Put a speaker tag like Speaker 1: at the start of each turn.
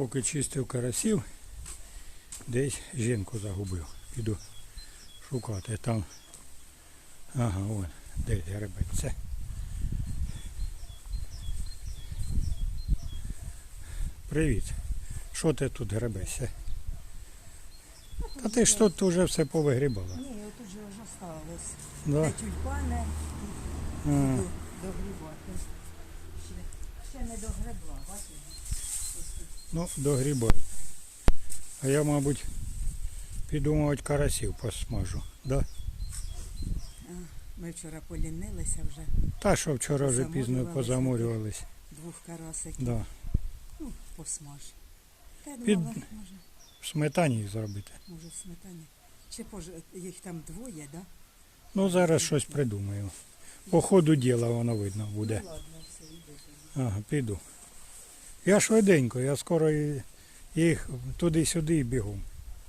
Speaker 1: Поки чистив карасів, десь жінку загубив. Піду шукати там. Ага, вон, десь гребець. Це. Привіт. Що ти тут гребешся? Та ти ж тут вже все повигрібала.
Speaker 2: Ні, отут же вже осталось.
Speaker 1: Да?
Speaker 2: Де тюльпани
Speaker 1: А,
Speaker 2: догрібати. Ще, ще не догребла, бачиш?
Speaker 1: Ну, догрібай. А я, мабуть, піду, мабуть, карасів посмажу. Да?
Speaker 2: Ми вчора полінилися вже,
Speaker 1: Та що вчора вже пізно
Speaker 2: позаморювались. двох карасиків.
Speaker 1: Да.
Speaker 2: Ну, посмаж. Та
Speaker 1: Під-
Speaker 2: думала, може,
Speaker 1: В сметані їх зробити.
Speaker 2: може в сметані. Чи поже, їх там двоє, да?
Speaker 1: Ну, зараз щось придумаю. По ходу діла воно видно буде.
Speaker 2: Ну ладно, все, іди.
Speaker 1: Ага, піду. Я швиденько, я скоро їх туди-сюди і бігом.